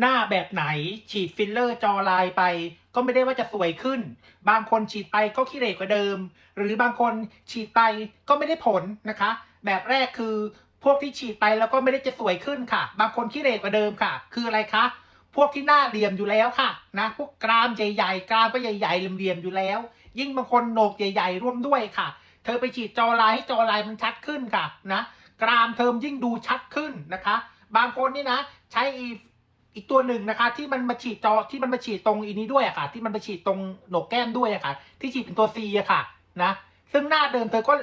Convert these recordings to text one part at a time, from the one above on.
หน้าแบบไหนฉีดฟิลเลอร์จอลายไป ก็ไม่ได้ว่าจะสวยขึ้น บางคนฉีดไปก็ขี้เหร่กว่าเดิม หรือบางคนฉีดไปก็ไม่ได้ผลนะคะ แบบแรกคือพวกที่ฉีดไปแล้วก็ไม่ได้จะสวยขึ้นค่ะ บางคนขี้เหร่กว่าเดิมค่ะ คืออะไรคะพวกที่หน้าเหลี่ยมอยู่แล้วค่ะนะพวกกรามใหญ่ๆกรามก็ใหญ่ๆเหลี่ยมๆอยู่แล้ว ยิ่งบางคนโหนกใหญ่ ๆ ร่วมด้วยค่ะ เธอไปฉีดจอลายให้จอลายมันชัดขึ้นค่ะนะกรามเทอมยิ่งดูชัดขึ้นนะคะ บางคนนี่นะ ใช้ อีกตัวหนึ่งนะคะ ที่มันมาฉีดจอที่มันมาฉีดตรงอีนี้ด้วยอะค่ะ ที่มันมาฉีดตรงโหนกแก้มด้วยอะค่ะ ที่ฉีดเป็นตัวซีอะค่ะนะซึ่งหน้าเดิมเธอก็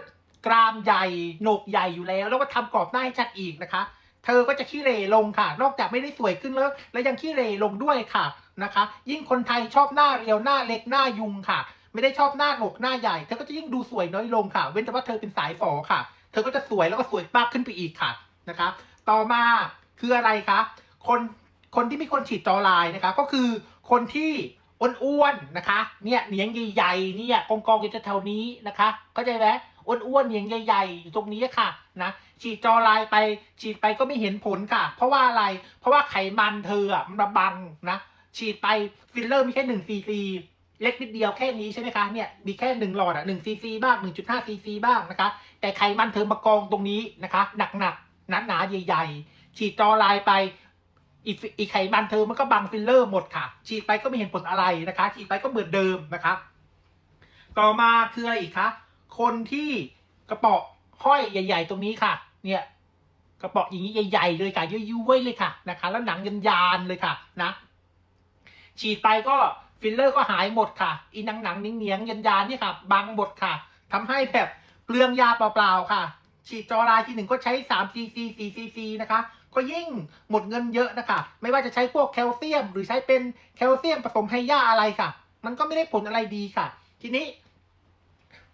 กรามใหญ่โหนกใหญ่อยู่แล้ว แล้วก็ทำกรอบหน้าให้ชัดอีกนะคะ เธอก็จะขี้เรลงค่ะ นอกจากไม่ได้สวยขึ้นแล้ว แล้วยังขี้เรลงด้วยค่ะนะคะ ยิ่งคนไทยชอบหน้าเรียวหน้าเล็กหน้ายุงค่ะ ไม่ได้ชอบหน้าโหนกหน้าใหญ่เธอก็จะยิ่งดูสวยน้อยลงค่ะ เว้นแต่ว่าเธอเป็นสายฝอค่ะ เธอก็จะสวยแล้วก็สวยมากขึ้นไปอีกค่ะนะคะ ต่อมาคืออะไรคะคน คนที่มีคนฉีดจอลายนะคะ ก็คือคนที่อ้วนๆนะคะ เนี่ยเหนียงใหญ่ๆเนี่ยกองกองๆอยู่แถวๆนี้นะคะเข้าใจไหมอ้วนๆเหนียงใหญ่ๆอยู่ตรงนี้ค่ะนะฉีดจอลายไปฉีดไปก็ไม่เห็นผลค่ะ เพราะว่าอะไร เพราะว่าไขมันเธออะมันบังนะฉีดไปฟิลเลอร์มีแค่หนึ่งซีซีเล็กนิดเดียวแค่นี้ใช่ไหมคะเนี่ยมีแค่หนึ่งหลอดอะหนึ่งซีซีบ้างหนึ่งจุดห้าซีซีบ้างนะคะ แต่ไขมันเธอมากองตรงนี้นะคะ หนักๆหนาๆใหญ่ ๆ ฉีดจอลายไป อีกอีกไขมันเธอมันก็บังฟิลเลอร์หมดค่ะ ฉีดไปก็ไม่เห็นผลอะไรนะคะ ฉีดไปก็เหมือนเดิมนะคะ ต่อมาคืออะไรอีกคะ คนที่กระเป๋อห้อยใหญ่ ๆ ตรงนี้ค่ะ เนี่ย กระเป๋ออย่างนี้ใหญ่ ๆ เลยค่ะยุ่ยๆเลยค่ะนะคะ แล้วหนังยานๆเลยค่ะนะ ฉีดไปก็ฟิลเลอร์ก็หายหมดค่ะ อีหนังหนังๆเนียงๆยันๆเนี่ค่ะ บังหมดค่ะทำให้แบบเปลืองยาเปล่าๆค่ะ ฉีดจอรายทีหนึ่งก็ใช้3 cc 4 cc นะคะ ก็ยิ่งหมดเงินเยอะนะคะ ไม่ว่าจะใช้พวกแคลเซียม หรือใช้เป็นแคลเซียมผสมไฮยาอะไรค่ะ มันก็ไม่ได้ผลอะไรดีค่ะ ทีนี้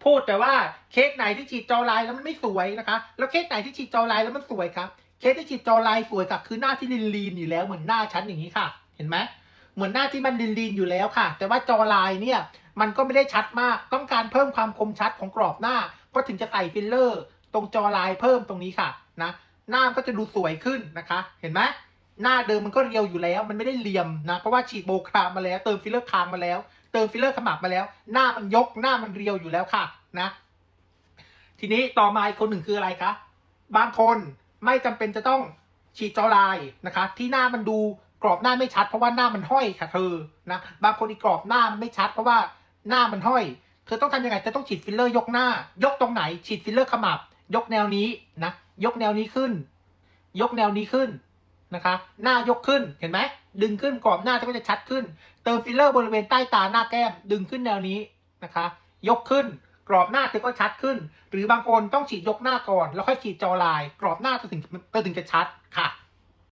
พูดแต่ว่าเคสไหนที่ฉีดจอไลน์แล้วมันไม่สวยนะคะ แล้วเคสไหนที่ฉีดจอไลน์แล้วมันสวยครับเคสที่ฉีดจอไลน์สวยค่ะคือหน้าที่ลีนลีนๆอยู่แล้วเหมือนหน้าฉันอย่างนี้ค่ะ เห็นไหมเหมือนหน้าที่มันลีนลีนๆอยู่แล้วค่ะ แต่ว่าจอไลน์เนี่ยมันก็ไม่ได้ชัดมาก ต้องการเพิ่มความคมชัดของกรอบหน้า ก็ถึงจะใส่ฟิลเลอร์ ตรงจอไลน์เพิ่มตรงนี้ค่ะนะหน้าก็จะดูสวยขึ้นนะคะ เห็นไหมหน้าเดิมมันก็เรียวอยู่แล้ว มันไม่ได้เหลี่ยมนะเพราะว่าฉีดโบครามมาแล้ว เติมฟิลเลอร์คางมาแล้ว เติมฟิลเลอร์ขมับมาแล้ว หน้ามันยกหน้ามันเรียวอยู่แล้วค่ะนะ ทีนี้ต่อมาอีกคนหนึ่งคืออะไรคะบางคนไม่จำเป็นจะต้องฉีดจอไลน์นะคะ ที่หน้ามันดูกรอบหน้าไม่ชัด เพราะว่าหน้ามันห้อยค่ะเธอนะบางคนอีกกรอบหน้ามันไม่ชัด เพราะว่าหน้ามันห้อย เธอต้องทำยังไงเธอต้องฉีดฟิลเลอร์ยกหน้า ยกตรงไหน ฉีดฟิลเลอร์ขมับ ยกแนวนี้นะ ยกแนวนี้ขึ้น ยกแนวนี้ขึ้นนะคะ หน้ายกขึ้นเห็นไหมดึงขึ้นกรอบหน้าก็จะชัดขึ้น เติมฟิลเลอร์บริเวณใต้ตาหน้าแก้ม ดึงขึ้นแนวนี้นะคะ ยกขึ้น กรอบหน้าเธอก็ชัดขึ้น หรือบางคนต้องฉีดยกหน้าก่อน แล้วค่อยฉีดจอลาย กรอบหน้าเธอถึงเธอถึงจะชัดค่ะ